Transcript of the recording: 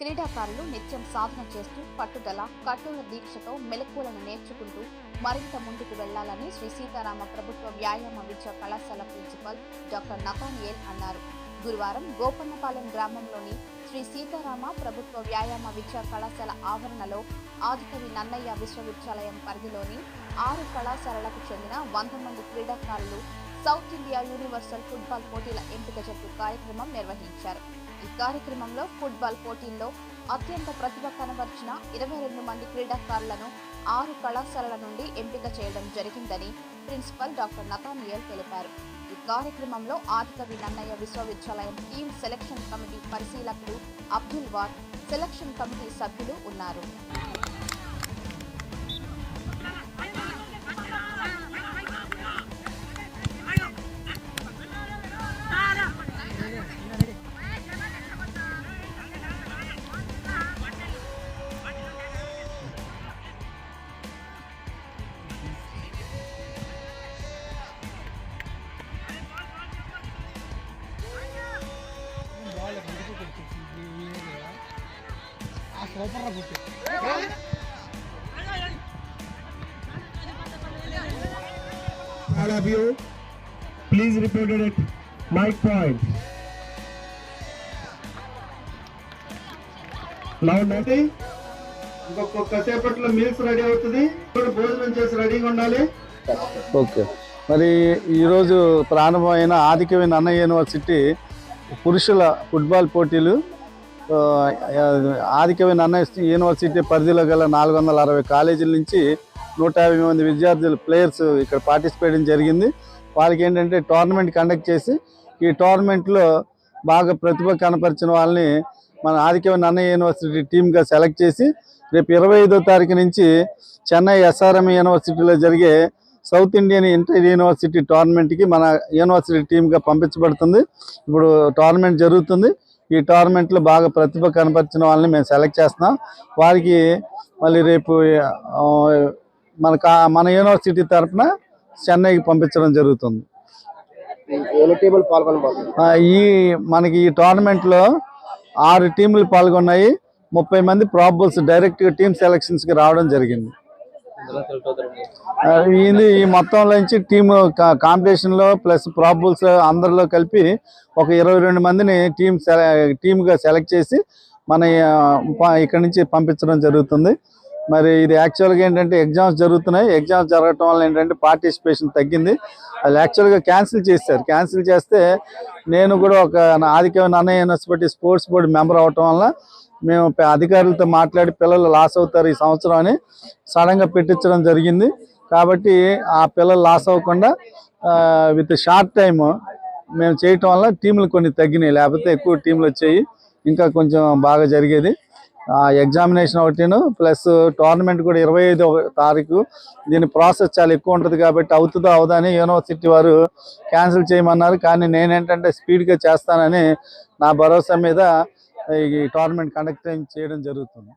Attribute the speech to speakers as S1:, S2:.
S1: క్రీడాకారులు నిత్యం సాధన చేస్తూ పట్టుదల కఠోర దీక్షతో మెలకువలను నేర్చుకుంటూ మరింత ముందుకు వెళ్ళాలని శ్రీ సీతారామ ప్రభుత్వ వ్యాయామ విద్యా కళాశాల ప్రిన్సిపల్ డాక్టర్ నతానియేల్ అన్నారు. గురువారం గోపన్నపాలెం గ్రామంలోని శ్రీ సీతారామ ప్రభుత్వ వ్యాయామ విద్యా కళాశాల ఆవరణలో ఆదికవి నన్నయ్య విశ్వవిద్యాలయం పరిధిలోని ఆరు కళాశాలలకు చెందిన వంద మంది క్రీడాకారులు సౌత్ ఇండియా యూనివర్సల్ ఫుట్బాల్ పోటీల ఎంపిక జట్టు కార్యక్రమం నిర్వహించారు. ఈ కార్యక్రమంలో ఫుట్బాల్ పోటీల్లో అత్యంత ప్రతిభ కనబర్చిన ఇరవై రెండు మంది క్రీడాకారులను ఆరు కళాశాలల నుండి ఎంపిక చేయడం జరిగిందని ప్రిన్సిపల్ డాక్టర్ నతానియల్ తెలిపారు. ఈ కార్యక్రమంలో ఆదికవి నన్నయ్య విశ్వవిద్యాలయం టీమ్ సెలక్షన్ కమిటీ పరిశీలకులు అబ్దుల్ వార్ సెలక్షన్ కమిటీ సభ్యులు ఉన్నారు.
S2: All of you, please report it. At mic point. Loud అంటే ఇంకొక సేపట్లో మీల్స్ రెడీ అవుతుంది. ఇప్పుడు భోజనం చేసి రెడీగా ఉండాలి.
S3: ఓకే మరి ఈరోజు ప్రారంభమైన ఆధిక్యమైన అన్న యూనివర్సిటీ పురుషుల ఫుట్బాల్ పోటీలు ఆ, ఆదికవి యూనివర్సిటీ పరిధిలో గల నాలుగు వందల అరవై కాలేజీల నుంచి నూట యాభై మంది విద్యార్థులు ప్లేయర్స్ ఇక్కడ పార్టిసిపేట్ జరిగింది. వాళ్ళకి ఏంటంటే టోర్నమెంట్ కండక్ట్ చేసి ఈ టోర్నమెంట్లో బాగా ప్రతిభ కనపరిచిన వాళ్ళని మన ఆదికవి అన్నయ్య యూనివర్సిటీ టీమ్గా సెలెక్ట్ చేసి రేపు ఇరవై ఐదో తారీఖు నుంచి చెన్నై ఎస్ఆర్ఎం యూనివర్సిటీలో జరిగే సౌత్ ఇండియన్ ఇంటర్ యూనివర్సిటీ టోర్నమెంట్కి మన యూనివర్సిటీ టీమ్గా పంపించబడుతుంది. ఇప్పుడు టోర్నమెంట్ జరుగుతుంది. ఈ టోర్నమెంట్లో బాగా ప్రతిభ కనపరిచిన వాళ్ళని మేము సెలెక్ట్ చేస్తున్నాం. వారికి మళ్ళీ రేపు మన మన యూనివర్సిటీ తరఫున చెన్నైకి పంపించడం జరుగుతుంది. ఈ మనకి ఈ టోర్నమెంట్లో ఆరు టీంలు పాల్గొన్నాయి. ముప్పై మంది ప్రాబుల్స్ డైరెక్ట్గా టీమ్ సెలక్షన్స్కి రావడం జరిగింది. ఇది ఈ మొత్తంలో నుంచి టీమ్ కాంపిటీషన్లో ప్లస్ ప్రాబుల్స్ అందరిలో కలిపి ఒక ఇరవై రెండు మందిని టీమ్ టీమ్గా సెలెక్ట్ చేసి మన ఇక్కడ నుంచి పంపించడం జరుగుతుంది. మరి ఇది యాక్చువల్గా ఏంటంటే ఎగ్జామ్స్ జరుగుతున్నాయి. ఎగ్జామ్స్ జరగటం వల్ల ఏంటంటే పార్టిసిపేషన్ తగ్గింది. అది యాక్చువల్గా క్యాన్సిల్ చేశారు. క్యాన్సిల్ చేస్తే నేను కూడా ఒక నా ఆదికవి అన్నయ్య యూనివర్సిటీ స్పోర్ట్స్ బోర్డు మెంబర్ అవటం వల్ల మేము అధికారులతో మాట్లాడి పిల్లలు లాస్ అవుతారు ఈ సంవత్సరం అని సడన్గా పెట్టించడం జరిగింది. కాబట్టి ఆ పిల్లలు లాస్ అవ్వకుండా విత్ షార్ట్ టైము మేము చేయటం వల్ల టీంలు కొన్ని తగ్గినాయి. లేకపోతే ఎక్కువ టీంలు వచ్చాయి. ఇంకా కొంచెం బాగా జరిగేది. ఎగ్జామినేషన్ ఒకటిను ప్లస్ టోర్నమెంట్ కూడా ఇరవై ఐదో తారీఖు. దీని ప్రాసెస్ చాలా ఎక్కువ ఉంటుంది కాబట్టి అవుతుందో అవుదని యూనివర్సిటీ వారు క్యాన్సిల్ చేయమన్నారు. కానీ నేనేంటంటే స్పీడ్గా చేస్తానని నా భరోసా మీద ఈ టోర్నమెంట్ కండక్ట్ చేయడం జరుగుతుంది.